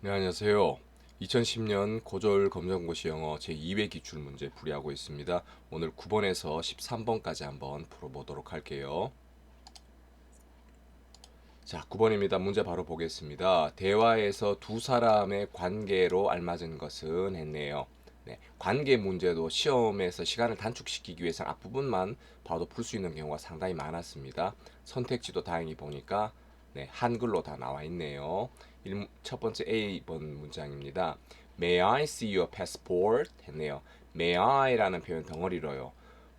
네, 안녕하세요. 2010년 고졸 검정고시 영어 제2회 기출 문제 풀이하고 있습니다. 오늘 9번에서 13번까지 한번 풀어보도록 할게요. 자, 9번입니다. 문제 바로 보겠습니다. 대화에서 두 사람의 관계로 알맞은 것은 했네요. 네, 관계 문제도 시험에서 시간을 단축시키기 위해서 앞부분만 봐도 풀 수 있는 경우가 상당히 많았습니다. 선택지도 다행히 보니까 네, 한글로 다 나와 있네요. 일- 첫 번째 A번 문장입니다. May I see your passport? 했네요. May I라는 표현 덩어리로요.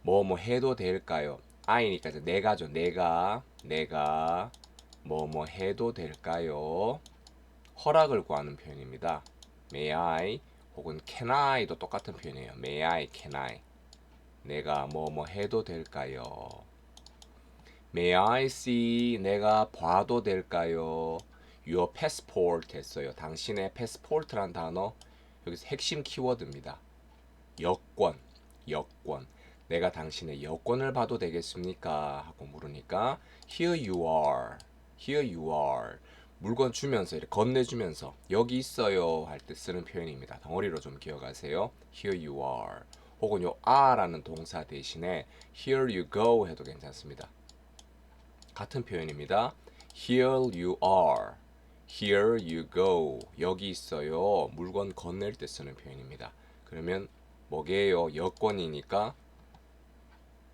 뭐뭐 해도 될까요? I니까 내가죠. 내가 내가 뭐뭐 해도 될까요? 허락을 구하는 표현입니다. May I 혹은 Can I도 똑같은 표현이에요. May I, Can I. 내가 뭐뭐 해도 될까요? May I see 내가 봐도 될까요? Your passport 했어요. 당신의 passport란 단어 여기서 핵심 키워드입니다. 여권, 여권. 내가 당신의 여권을 봐도 되겠습니까? 하고 물으니까 Here you are, here you are. 물건 주면서 이렇게 건네주면서 여기 있어요 할 때 쓰는 표현입니다. 덩어리로 좀 기억하세요. Here you are. 혹은 요 are라는 동사 대신에 Here you go 해도 괜찮습니다. 같은 표현입니다. Here you are. Here you go. 여기 있어요. 물건 건넬 때 쓰는 표현입니다. 그러면 뭐게요? 여권이니까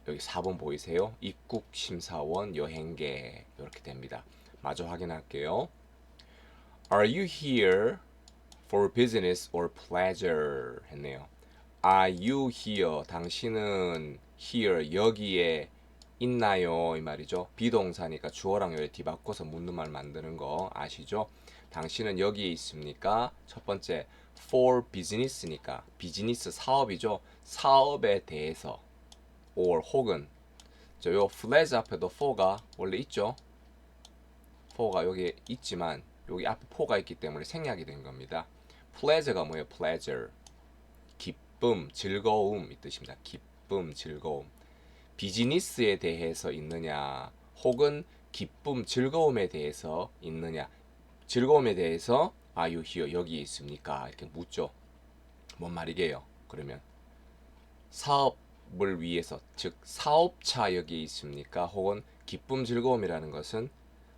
여기 4번 보이세요? 입국 심사원 여행객 이렇게 됩니다. 마저 확인할게요. Are you here for business or pleasure? 했네요. Are you here? 당신은 here 여기에 있나요? 이 말이죠. 비동사니까 주어랑 여기 뒤바꿔서 묻는 말 만드는 거 아시죠? 당신은 여기에 있습니까? 첫 번째 for business니까 비즈니스 사업이죠. 사업에 대해서 or 혹은 저요 플레즈 앞에도 for가 원래 있죠. for가 여기 있지만 여기 앞에 for가 있기 때문에 생략이 된 겁니다. pleasure가 뭐예요? pleasure 기쁨, 즐거움 이 뜻입니다. 기쁨, 즐거움. 비즈니스에 대해서 있느냐 혹은 기쁨, 즐거움에 대해서 있느냐. 즐거움에 대해서 you here? 여기 있습니까? 이렇게 묻죠. 뭔 말이게요? 그러면 사업을 위해서 즉 사업차 여기 있습니까? 혹은 기쁨 즐거움이라는 것은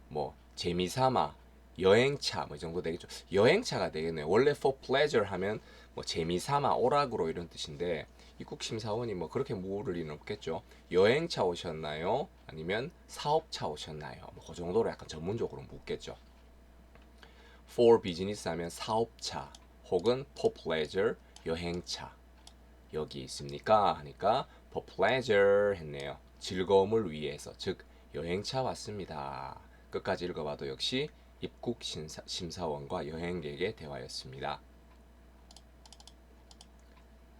뭐 재미삼아 여행차 뭐 이 정도 되겠죠. 여행차가 되겠네요. 원래 for pleasure 하면 뭐 재미삼아 오락으로 이런 뜻인데 입국 심사원이 뭐 그렇게 물을 리는 없겠죠. 여행차 오셨나요? 아니면 사업차 오셨나요? 뭐 그 정도로 약간 전문적으로 묻겠죠. for business 하면 사업차 혹은 for pleasure 여행차 여기 있습니까? 하니까 for pleasure 했네요. 즐거움을 위해서 즉 여행차 왔습니다. 끝까지 읽어봐도 역시 입국 심사, 심사원과 여행객의 대화였습니다.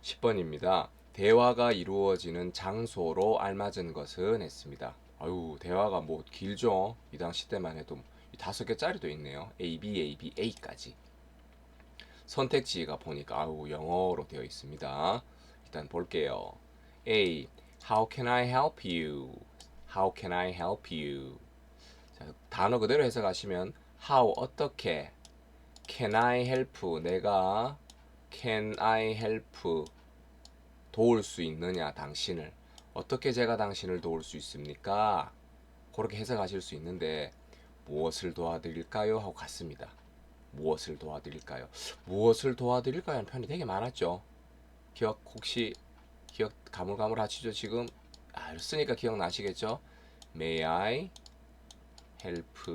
10번입니다. 대화가 이루어지는 장소로 알맞은 것은 했습니다. 아유, 대화가 뭐 길죠? 이 당시 때만 해도 이 다섯 개짜리도 있네요. A, B, A, B, A까지. 선택지가 보니까 아우 영어로 되어 있습니다. 일단 볼게요. A. How can I help you? How can I help you? 자, 단어 그대로 해석하시면 how 어떻게 can I help 내가 can I help 도울 수 있느냐 당신을 어떻게 제가 당신을 도울 수 있습니까? 그렇게 해석하실 수 있는데 무엇을 도와드릴까요? 하고 갔습니다. 무엇을 도와드릴까요? 무엇을 도와드릴까요? 하는 편이 되게 많았죠. 기억 혹시 기억 가물가물하시죠? 지금 아, 쓰니까 기억나시겠죠? May I help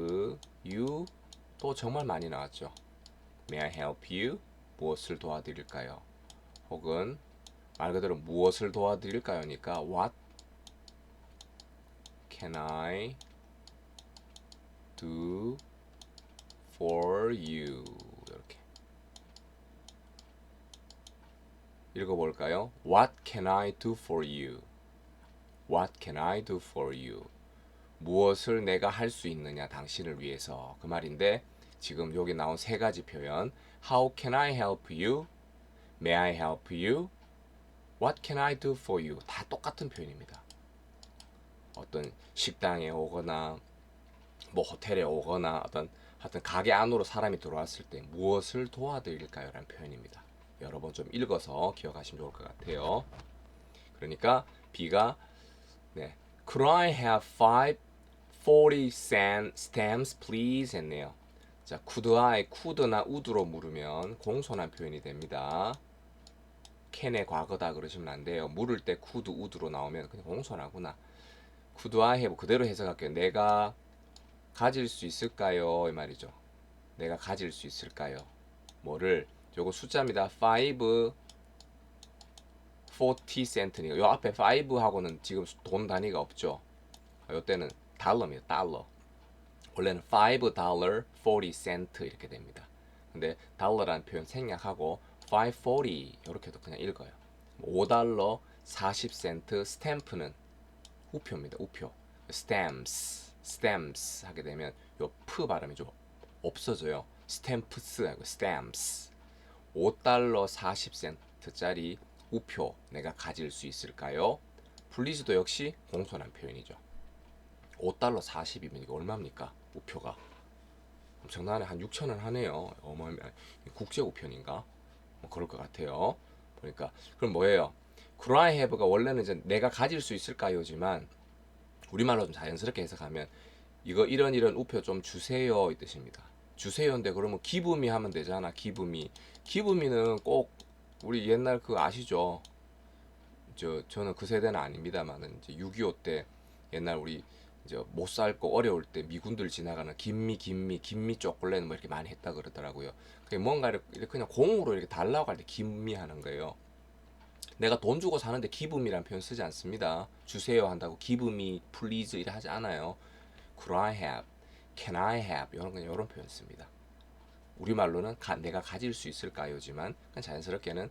you? 또 정말 많이 나왔죠. May I help you? 무엇을 도와드릴까요? 혹은 말 그대로 무엇을 도와드릴까요 니까 What can I do for you? 이렇게 읽어볼까요? What can I do for you? What can I do for you? 무엇을 내가 할 수 있느냐 당신을 위해서 그 말인데 지금 여기 나온 세 가지 표현 How can I help you? May I help you? What can I do for you? 다 똑같은 표현입니다. 어떤 식당에 오거나 뭐 호텔에 오거나 어떤 하여튼 가게 안으로 사람이 들어왔을 때 무엇을 도와드릴까요? 라는 표현입니다. 여러 번 좀 읽어서 기억하시면 좋을 것 같아요. 그러니까 B가 네. Could I have five 40 cent stamps please 했네요. 자, could I, could나 would로 물으면 공손한 표현이 됩니다. 캔의 과거다 그러시면 안 돼요. 물을 때 could, would로 나오면 그냥 공손하구나. I have 그대로 해석할게요. 내가 가질 수 있을까요? 이 말이죠. 내가 가질 수 있을까요? 뭐를 요거 숫자입니다. 5 40 센트니까 요 앞에 5하고는 지금 돈 단위가 없죠. 요 때는 달러입니다. 달러. 원래는 5 달러 40 센트 이렇게 됩니다. 근데 달러라는 표현 생략하고 540 이렇게도 그냥 읽어요. 5달러 40 센트 스탬프는 우표입니다. 우표. stamps stamps 하게 되면 요 프 발음이 좀 없어져요. 스탬프스 하고 stamps 5달러 40센트짜리 우표 내가 가질 수 있을까요? 플리즈도 역시 공손한 표현이죠. 5달러 40이면 이거 얼마입니까? 우표가 엄청나네 한 6천 원 하네요. 어마어마 국제 우편인가? 뭐 그럴 것 같아요. 보니까 그럼 뭐예요? Could I have가 원래는 이제 내가 가질 수 있을까요지만 우리말로 좀 자연스럽게 해석하면 이거 이런 이런 우표 좀 주세요 이 뜻입니다. 주세요인데 그러면 기부미 하면 되잖아. 기부미. 기부미는 꼭 우리 옛날 그 아시죠? 저 저는 그 세대는 아닙니다만은 이제 6.25 때 옛날 우리 이제 못 살고 어려울 때 미군들 지나가는 김미 김미 김미 초콜릿 뭐 이렇게 많이 했다 그러더라고요. 그게 뭔가 이렇게 그냥 공으로 이렇게 달라고 할 때 김미 하는 거예요. 내가 돈 주고 사는데 기부미라는 표현 쓰지 않습니다. 주세요 한다고 기부미 플리즈 이래 하지 않아요. Could I have, Can I have 이런 건 이런 표현 씁니다. 우리 말로는 가, 내가 가질 수 있을까요지만 그냥 자연스럽게는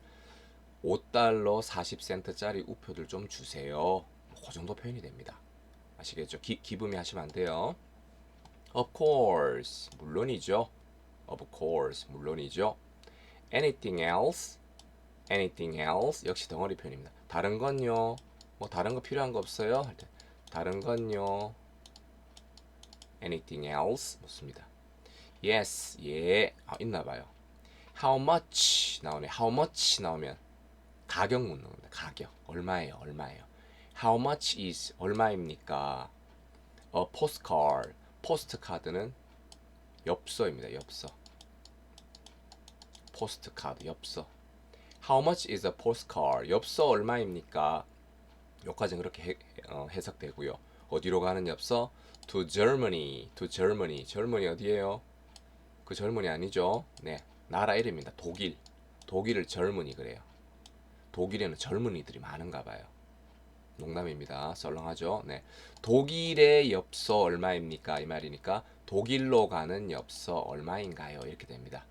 5달러 40센트짜리 우표들 좀 주세요. 그 정도 표현이 됩니다. 아시겠죠? 기, 기부미 하시면 안 돼요. Of course, 물론이죠. Of course, 물론이죠. Anything else? Anything else? 역시 덩어리 표현입니다. 다른 건요? 뭐 다른 거 필요한 거 없어요? 다른 건요? Anything else? 묻습니다. Yes, 예, 아, 있나 봐요. How much 나오네. How much 나오면 가격 묻는 겁니다. 가격 얼마예요? 얼마예요? How much is 얼마입니까? A postcard. 포스트 카드는 엽서입니다. 엽서. 포스트 카드 엽서. How much is a postcard? 엽서 얼마입니까? 여기까지는 그렇게 해, 어, 해석되고요. 어디로 가는 엽서? To Germany. To Germany. Germany 어디예요? 그 젊은이 아니죠? 네, 나라 이름입니다. 독일. 독일을 젊은이 그래요. 독일에는 젊은이들이 많은가 봐요. 농담입니다. 썰렁하죠? 네. 독일의 엽서 얼마입니까? 이 말이니까 독일로 가는 엽서 얼마인가요? 이렇게 됩니다.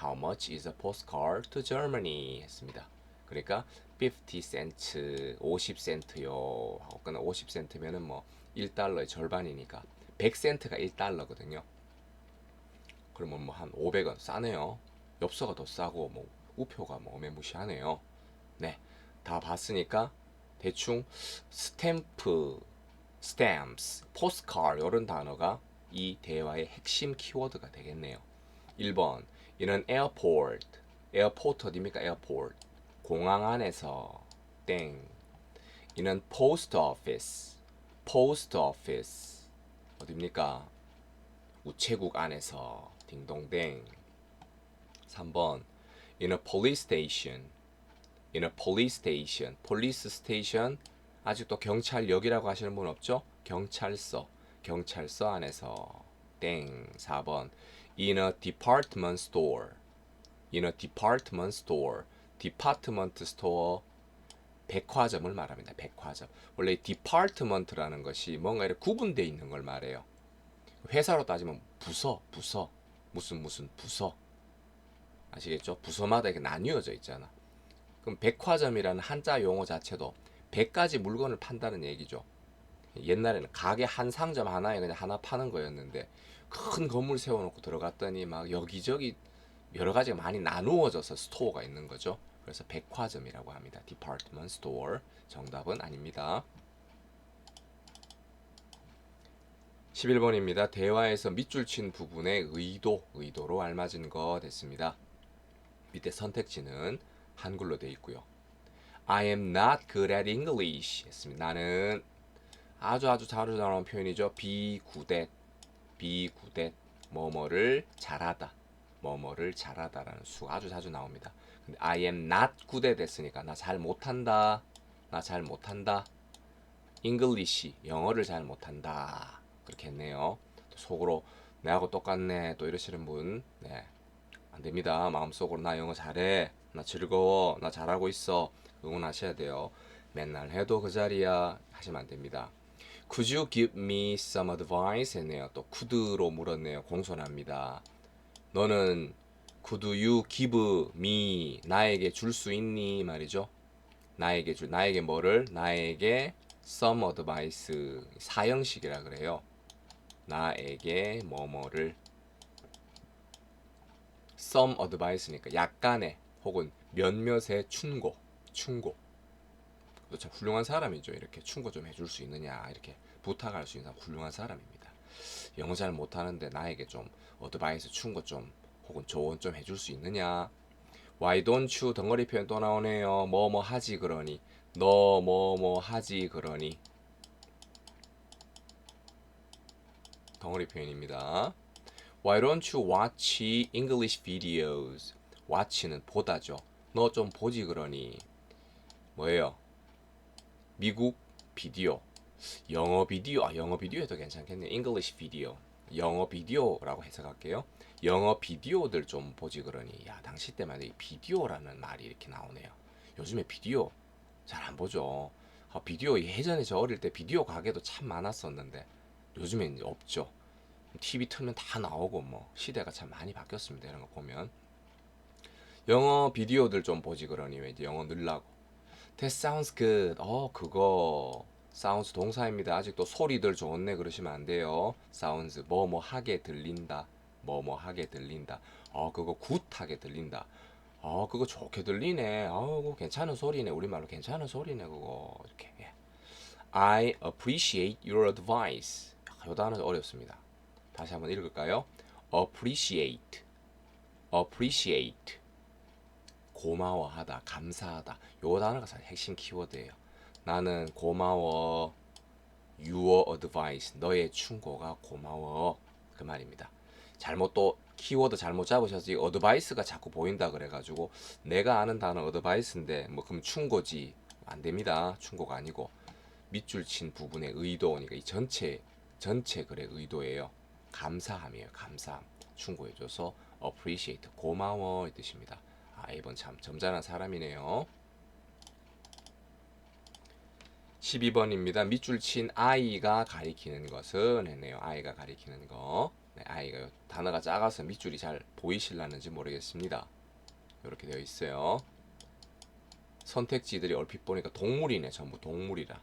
How much is a postcard to Germany? 했습니다. 그러니까 50 cents, 50센트요. 하고 끝나 50센트면은 뭐 1달러의 절반이니까 100센트가 1달러거든요. 그러면 뭐 한 500원 싸네요. 엽서가 더 싸고 뭐 우표가 뭐 어메무시하네요. 네, 다 봤으니까 대충 스탬프, stamps, postcard 이런 단어가 이 대화의 핵심 키워드가 되겠네요. 1번 in an airport, airport 어디입니까? airport 공항 안에서 땡 an post office, post office 어디입니까? 우체국 안에서 딩동댕 3번 in a police station in a police station police station 아직도 경찰역이라고 하시는 분 없죠? 경찰서 경찰서 안에서 땡 4번 in a department store in a department store department store 백화점을 말합니다. 백화점. 원래 department라는 것이 뭔가 이렇게 구분되어 있는 걸 말해요. 회사로 따지면 부서, 부서, 무슨 무슨 부서. 아시겠죠? 부서마다 이렇게 나뉘어져 있잖아. 그럼 백화점이라는 한자 용어 자체도 100가지 물건을 판다는 얘기죠. 옛날에는 가게 한 상점 하나에 그냥 하나 파는 거였는데 큰 건물 세워놓고 들어갔더니 막 여기저기 여러 가지가 많이 나누어져서 스토어가 있는 거죠. 그래서 백화점이라고 합니다. department store. 정답은 아닙니다. 11번입니다. 대화에서 밑줄 친 부분의 의도, 의도로 알맞은 거 됐습니다. 밑에 선택지는 한글로 되어 있고요. I am not good at English 했습니다. 나는 아주 아주 자주 나오는 표현이죠. 비구댓, 비구댓, 뭐뭐를 잘하다, 뭐뭐를 잘하다라는 수가 아주 자주 나옵니다. 근데 I am not good at 했으니까 나 잘 못한다, 나 잘 못한다. English, 영어를 잘 못한다. 그렇게 했네요. 또 속으로 내하고 똑같네 또 이러시는 분, 네. 안 됩니다. 마음속으로 나 영어 잘해. 나 즐거워. 나 잘하고 있어. 응원하셔야 돼요. 맨날 해도 그 자리야 하시면 안 됩니다. Could you give me some advice? 했네요. 또 could로 물었네요. 공손합니다. 너는 could you give me 나에게 줄 수 있니 말이죠. 나에게 줄 나에게 뭐를 나에게 some advice 사형식이라 그래요. 나에게 뭐뭐를 some advice니까 약간의 혹은 몇몇의 충고, 충고. 또참 훌륭한 사람이죠. 이렇게 충고 좀 해줄 수 있느냐 이렇게 부탁할 수 있는 훌륭한 사람입니다. 영어 잘 못하는데 나에게 좀 어드바이스 충고 좀 혹은 조언 좀 해줄 수 있느냐. Why don't you 덩어리 표현 또 나오네요. 뭐 뭐 하지 그러니 너 뭐 뭐 하지 그러니 덩어리 표현입니다. Why don't you watch English videos? Watch는 보다죠. 너 좀 보지 그러니 뭐예요? 미국 비디오, 영어 비디오, 아 영어 비디오도 괜찮겠네요. English 비디오, 영어 비디오라고 해석할게요. 영어 비디오들 좀 보지 그러니 야 당시 때만 이 비디오라는 말이 이렇게 나오네요. 요즘에 비디오 잘 안 보죠. 아, 비디오 예전에 저 어릴 때 비디오 가게도 참 많았었는데 요즘엔 없죠. TV 틀면 다 나오고 뭐 시대가 참 많이 바뀌었습니다. 이런 거 보면 영어 비디오들 좀 보지 그러니 왜 이제 영어 늘라고. That sounds good. 어 그거 sounds 동사입니다. 아직도 소리들 좋네 그러시면 안 돼요. sounds 뭐 뭐 하게 들린다. 뭐 뭐 하게 들린다. 어 그거 굿하게 들린다. 어 그거 좋게 들리네. 어 괜찮은 소리네. 우리말로 괜찮은 소리네 그거 이렇게. 예. I appreciate your advice. 아, 요 단어 어렵습니다. 다시 한번 읽을까요? appreciate, appreciate, 고마워하다, 감사하다. 요 단어가 사실 핵심 키워드예요. 나는 고마워, your advice, 너의 충고가 고마워 그 말입니다. 잘못 또 키워드 잘못 잡으셔서 이 advice가 자꾸 보인다 그래가지고 내가 아는 단어 advice인데 뭐 그럼 충고지 안 됩니다. 충고가 아니고 밑줄 친 부분의 의도니까 이 전체 전체 글의 의도예요. 감사함이에요. 감사함. 충고해줘서 appreciate 고마워 이 뜻입니다. 아 이번 참 점잖은 사람이네요. 12번입니다. 밑줄 친 아이가 가리키는 것은 했네요. 아이가 가리키는 거. 네, 아이가 요 단어가 작아서 밑줄이 잘 보이실라는지 모르겠습니다. 이렇게 되어 있어요. 선택지들이 얼핏 보니까 동물이네. 전부 동물이라.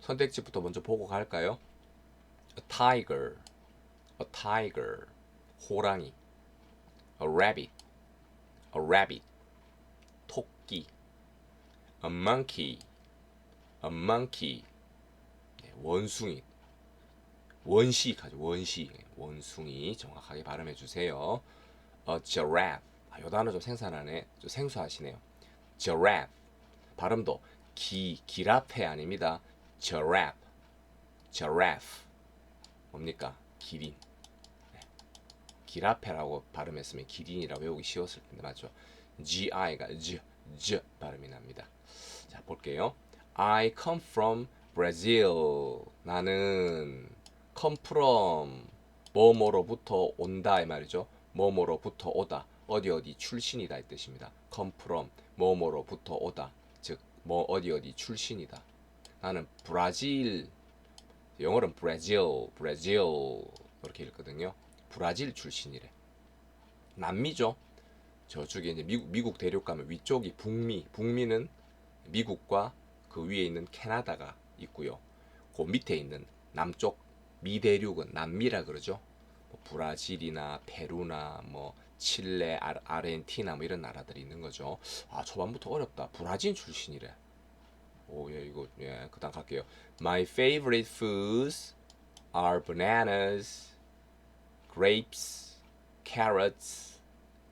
선택지부터 먼저 보고 갈까요? A tiger, a tiger, 호랑이. A rabbit, a rabbit, 토끼. A monkey, a monkey, 네, 원숭이. 원시 가죠. 원시, 원숭이 정확하게 발음해 주세요. A giraffe. 아, 요 단어 좀 생산하네. 좀 생소하시네요. giraffe. 발음도 기, 기라페 아닙니다. giraffe, giraffe. 뭡니까? 기린. 네. 기라페라고 발음했으면 기린이라 외우기 쉬웠을 텐데 맞죠? GI가 G, G 발음이 납니다. 자 볼게요. I come from Brazil. 나는 come from 뭐뭐로부터 온다 이 말이죠. 뭐뭐로부터 오다. 어디 어디 출신이다 이 뜻입니다. come from 뭐뭐로부터 오다. 즉 뭐 어디 어디 출신이다. 나는 브라질 영어로는 브라질, 브라질 이렇게 읽거든요. 브라질 출신이래. 남미죠. 저쪽에 이제 미국, 미국 대륙 가면 위쪽이 북미, 북미는 미국과 그 위에 있는 캐나다가 있고요. 그 밑에 있는 남쪽 미 대륙은 남미라 그러죠. 뭐 브라질이나 페루나 뭐 칠레, 아, 아르헨티나 뭐 이런 나라들이 있는 거죠. 아 초반부터 어렵다. 브라질 출신이래. 오, 예, 이거, 예, 그다음 갈게요. My favorite foods, are bananas, grapes, carrots,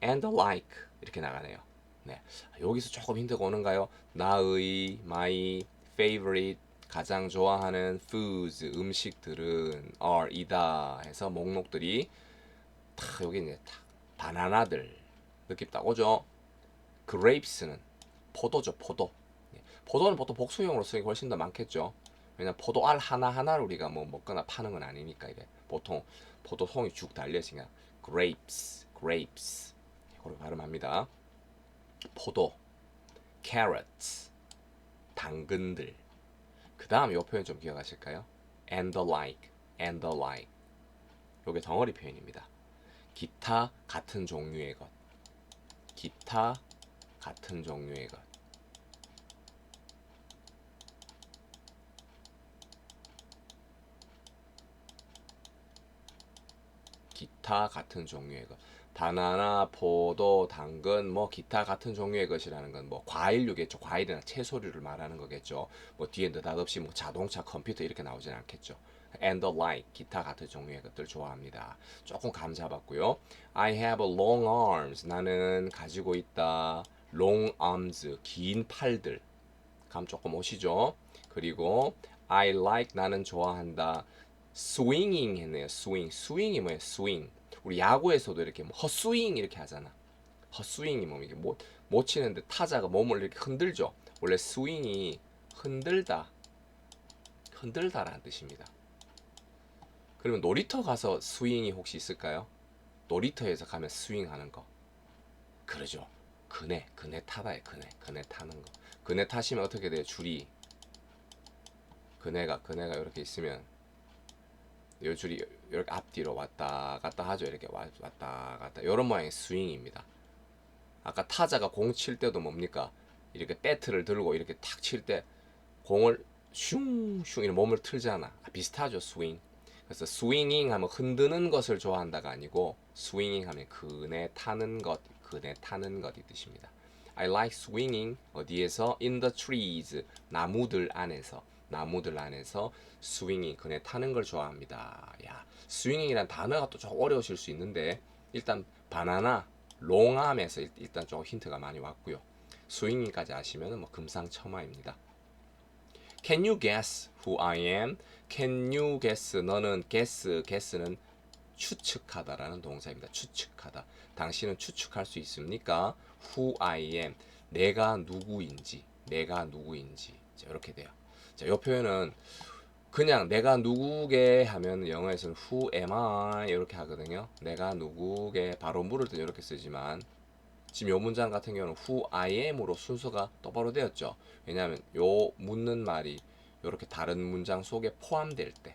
and the like 이렇게 나가네요. 네, 여기서 조금 힌트가 오는가요? 나의 my favorite 가장 좋아하는 foods 음식들은 are 이다 해서 목록들이 다 여기 이제 다 바나나들 느낌 딱 오죠. grapes는 포도죠, 포도. 예, 포도는 보통 복수형으로 쓰기 훨씬 더 많겠죠. 왜냐면 포도알 하나 하나를 우리가 뭐 먹거나 파는 건 아니니까 이게 보통 포도 송이 쭉 달려 있으니까 grapes, grapes 그렇게 발음합니다. 포도, carrots, 당근들. 그 다음 요 표현 좀 기억하실까요? and the like, and the like. 요게 덩어리 표현입니다. 기타 같은 종류의 것. 기타 같은 종류의 것. 기타 같은 종류의 것. 바나나, 포도, 당근, 뭐 기타 같은 종류의 것이라는 건 뭐 과일류겠죠. 과일이나 채소류를 말하는 거겠죠. 뭐 뒤에 느닷없이 뭐 자동차, 컴퓨터 이렇게 나오진 않겠죠. and the like 기타 같은 종류의 것들 좋아합니다. 조금 감 잡았고요. I have long arms 나는 가지고 있다. long arms 긴 팔들 감 조금 오시죠. 그리고 I like 나는 좋아한다. swinging 했네요. swing. swing이 뭐예요? swing. 우리 야구에서도 이렇게 뭐 헛스윙 이렇게 하잖아. 헛스윙이 뭐 이게 못, 못 치는데 타자가 몸을 이렇게 흔들죠. 원래 스윙이 흔들다. 흔들다라는 뜻입니다. 그러면 놀이터 가서 스윙이 혹시 있을까요? 놀이터에서 가면 스윙하는 거. 그러죠. 그네, 그네 타다에 그네, 그네 타는 거. 그네 타시면 어떻게 돼요? 줄이 그네가 그네가 이렇게 있으면 요 줄이 이렇게 앞뒤로 왔다 갔다 하죠. 이렇게 와- 왔다 갔다. 이런 모양의 스윙입니다. 아까 타자가 공 칠 때도 뭡니까? 이렇게 배트를 들고 이렇게 탁 칠 때 공을 슝슝 이렇게 몸을 틀잖아. 아, 비슷하죠, 스윙. 그래서 스윙잉 하면 흔드는 것을 좋아한다가 아니고 스윙잉 하면 그네 타는 것, 그네 타는 것이 뜻입니다. I like swinging 어디에서 in the trees 나무들 안에서 나무들 안에서 스윙이 그네 타는 걸 좋아합니다. 야, 스윙이란 단어가 또 좀 어려우실 수 있는데 일단 바나나 롱암에서 일- 일단 좀 힌트가 많이 왔고요. 스윙이까지 아시면은 뭐 금상첨화입니다. Can you guess who I am? Can you guess? 너는 guess, guess는 추측하다라는 동사입니다. 추측하다. 당신은 추측할 수 있습니까? Who I am. 내가 누구인지. 내가 누구인지. 자, 이렇게 돼요. 자, 이 표현은 그냥 내가 누구게 하면 영어에서는 who am I 이렇게 하거든요. 내가 누구게 바로 물을 때 이렇게 쓰지만 지금 요 문장 같은 경우는 who I am으로 순서가 똑바로 되었죠. 왜냐하면 요 묻는 말이 이렇게 다른 문장 속에 포함될 때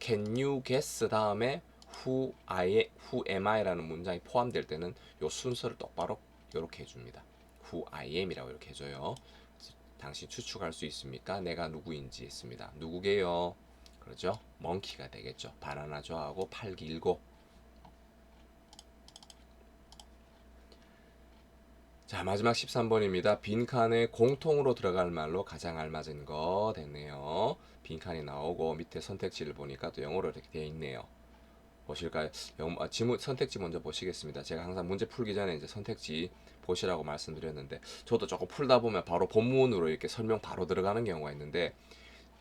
can you guess 다음에 who I who am I라는 문장이 포함될 때는 요 순서를 똑바로 이렇게 해줍니다. who I am이라고 이렇게 해줘요. 당신 추측할 수 있습니까? 내가 누구인지 했습니다. 누구게요? 그렇죠? 멍키가 되겠죠. 바나나 좋아하고 팔 길고 자 마지막 13번입니다. 빈칸에 공통으로 들어갈 말로 가장 알맞은 거 됐네요. 빈칸이 나오고 밑에 선택지를 보니까 또 영어로 이렇게 되어 있네요. 보실까요? 영, 아, 지문 선택지 먼저 보시겠습니다. 제가 항상 문제 풀기 전에 이제 선택지 보시라고 말씀드렸는데 저도 조금 풀다 보면 바로 본문으로 이렇게 설명 바로 들어가는 경우가 있는데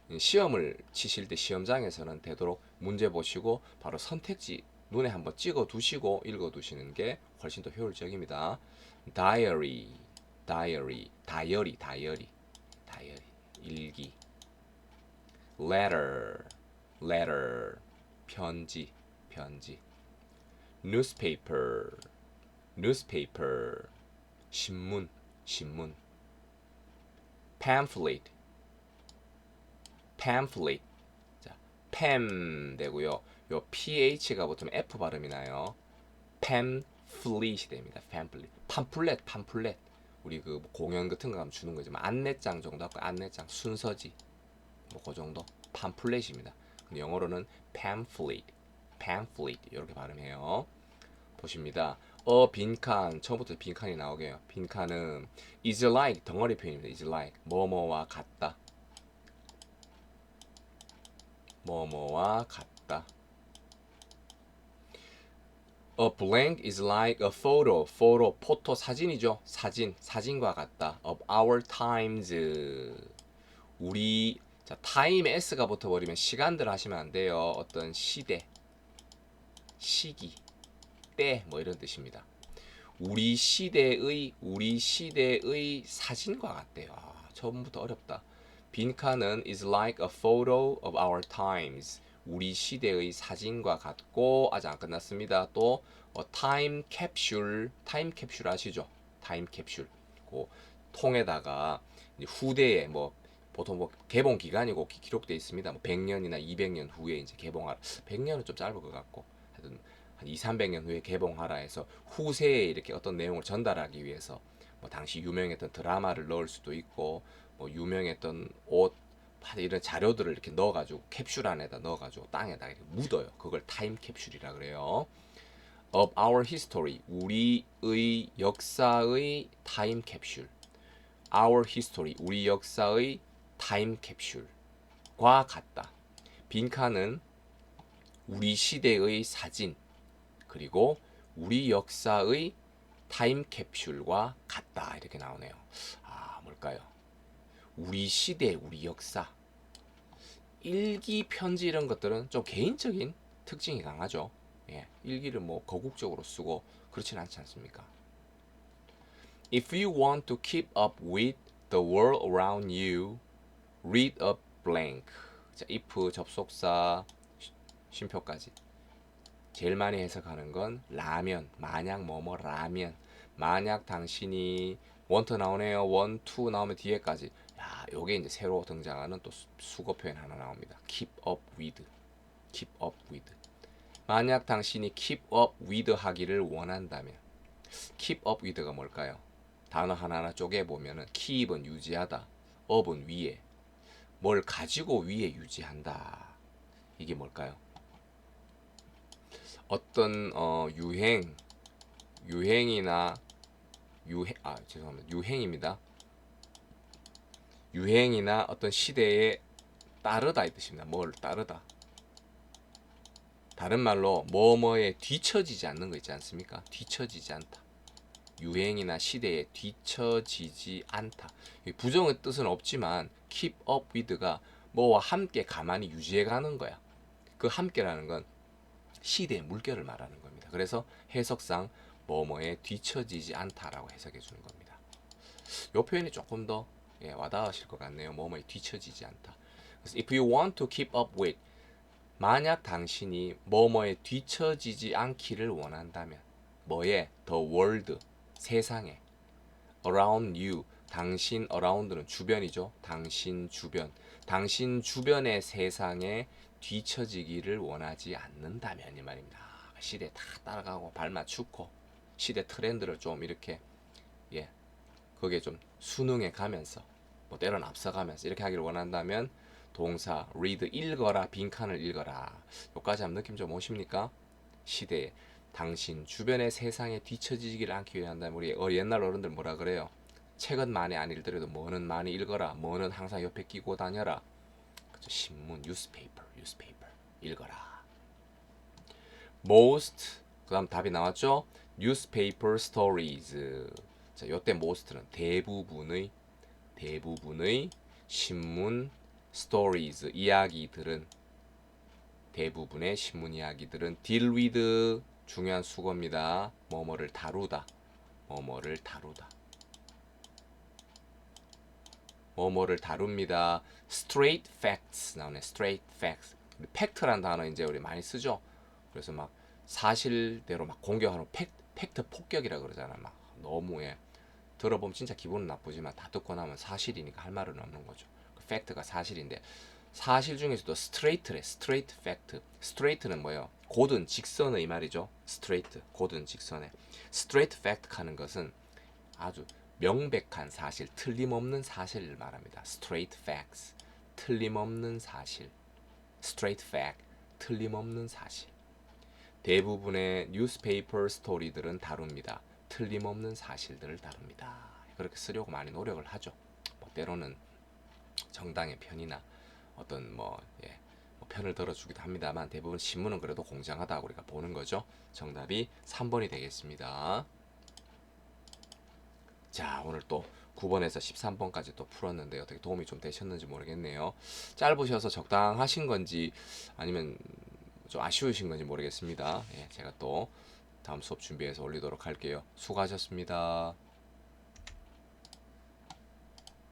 이 시험을 치실 때 시험장에서는 되도록 문제 보시고 바로 선택지 눈에 한번 찍어 두시고 읽어 두시는 게 훨씬 더 효율적입니다. diary, diary, 다이어리, 다이어리, 다이어리, 일기. letter, letter, 편지, 편지. newspaper, newspaper, 신문, 신문. pamphlet, pamphlet. 자, pam 되고요. 요 ph가 붙으면 f 발음이 나요. pamphlet이 됩니다. pamphlet. 팜플렛, 팜플렛. 우리 그 공연 같은 거 하면 주는 거지 만 안내장 정도 하고 안내장 순서지. 뭐 그 정도. 근데 영어로는 pamphlet, pamphlet 이렇게 발음해요. 보십니다. 어 빈칸 처음부터 빈칸이 나오게요. 빈칸은 is like 덩어리 표현입니다. is like 뭐뭐와 같다. 뭐뭐와 같다. A blank is like a photo. photo 포토 사진이죠. 사진 사진과 같다. Of our times. 우리 자 타임 s가 붙어버리면 시간들 하시면 안 돼요. 어떤 시대, 시기, 때뭐 이런 뜻입니다. 우리 시대의 우리 시대의 사진과 같대요. 아, 처음부터 어렵다. 빈칸은 is like a photo of our times. 우리 시대의 사진과 같고 아직 안 끝났습니다. 또 어, 타임 캡슐, 타임 캡슐 아시죠? 타임 캡슐. 그 통에다가 후대에 뭐 보통 뭐 개봉 기간이고 기- 기록돼 있습니다. 뭐 100년이나 200년 후에 이제 개봉할 100년은 좀 짧을 것 같고 한 2, 300년 후에 개봉하라 해서 후세에 이렇게 어떤 내용을 전달하기 위해서 뭐 당시 유명했던 드라마를 넣을 수도 있고 뭐 유명했던 옷 이런 자료들을 이렇게 넣어가지고 캡슐 안에다 넣어가지고 땅에다 이렇게 묻어요. 그걸 타임 캡슐이라 그래요. Of our history, 우리의 역사의 타임 캡슐. Our history, 우리 역사의 타임 캡슐과 같다. 빈칸은 우리 시대의 사진 그리고 우리 역사의 타임 캡슐과 같다 이렇게 나오네요. 아 뭘까요? 우리 시대, 우리 역사, 일기, 편지 이런 것들은 좀 개인적인 특징이 강하죠. 예, 일기를 뭐 거국적으로 쓰고 그렇진 않지 않습니까? If you want to keep up with the world around you, read a blank. 자, if 접속사 쉼- 쉼표까지. 제일 많이 해석하는 건 라면, 만약 뭐뭐 라면. 만약 당신이 원트 나오네요. 원, 투 나오면 뒤에까지. 야, 요게 이제 새로 등장하는 또 수- 수거 표현 하나 나옵니다. keep up with. keep up with. 만약 당신이 keep up with 하기를 원한다면 keep up with가 뭘까요? 단어 하나하나 쪼개 보면은 keep은 유지하다, up은 위에, 뭘 가지고 위에 유지한다. 이게 뭘까요? 어떤 어, 유행, 유행이나 유행 아 죄송합니다 유행입니다. 유행이나 어떤 시대에 따르다 이 뜻입니다. 뭘 따르다. 다른 말로 뭐뭐에 뒤처지지 않는 거 있지 않습니까? 뒤처지지 않다. 유행이나 시대에 뒤처지지 않다. 이 부정의 뜻은 없지만 keep up with가 뭐와 함께 가만히 유지해 가는 거야. 그 함께라는 건 시대의 물결을 말하는 겁니다. 그래서 해석상 뭐뭐에 뒤처지지 않다라고 해석해 주는 겁니다. 이 표현이 조금 더 예, 와닿으실 것 같네요. 뭐뭐에 뒤처지지 않다. 그래서 if you want to keep up with 만약 당신이 뭐뭐에 뒤처지지 않기를 원한다면 뭐에 the world 세상에 around you 당신 around는 주변이죠. 당신 주변 당신 주변의 세상에 뒤처지기를 원하지 않는다면 이 말입니다. 아, 시대 다 따라가고 발 맞추고 시대 트렌드를 좀 이렇게 예 거기에 좀 순응해 가면서 뭐 때론 앞서가면서 이렇게 하기를 원한다면 동사 read 읽어라 빈칸을 읽어라 여기까지 하면 느낌 좀 오십니까? 시대에 당신 주변의 세상에 뒤처지기를 않기 위한다면 우리 어, 옛날 어른들 뭐라 그래요? 책은 많이 안 읽더라도 뭐는 많이 읽어라 뭐는 항상 옆에 끼고 다녀라 그죠? 신문 뉴스페이퍼 뉴스페이퍼 읽어라 most 그다음 답이 나왔죠? newspaper stories 자 요때 most는 대부분의 대부분의 신문 stories 이야기들은 대부분의 신문 이야기들은 deal with 중요한 수거입니다. 뭐뭐를 다루다. 뭐뭐를 다루다. 뭐뭐를 다룹니다. straight facts 나오네. straight facts. 팩트란 단어 이제 우리 많이 쓰죠. 그래서 막 사실대로 막 공격하는 팩, 팩트 폭격이라 그러잖아. 막 너무 예. 들어보면 진짜 기분은 나쁘지만 다 듣고 나면 사실이니까 할 말은 없는 거죠. 그 팩트가 사실인데 사실 중에서도 스트레이트래. 스트레이트 팩트. 스트레이트는 뭐예요? 곧은 직선의 말이죠. 스트레이트. 곧은 직선의. 스트레이트 팩트 하는 것은 아주 명백한 사실, 틀림없는 사실을 말합니다. straight facts. 틀림없는 사실. straight fact. 틀림없는 사실. 대부분의 뉴스페이퍼 스토리들은 다룹니다. 틀림없는 사실들을 다룹니다. 그렇게 쓰려고 많이 노력을 하죠. 뭐 때로는 정당의 편이나 어떤 뭐, 예, 뭐 편을 들어주기도 합니다만 대부분 신문은 그래도 공정하다고 우리가 보는 거죠. 정답이 3번이 되겠습니다. 자, 오늘 또 9번에서 13번까지 또 풀었는데 어떻게 도움이 좀 되셨는지 모르겠네요. 짧으셔서 적당하신 건지 아니면 좀 아쉬우신 건지 모르겠습니다. 예, 제가 또 다음 수업 준비해서 올리도록 할게요. 수고하셨습니다.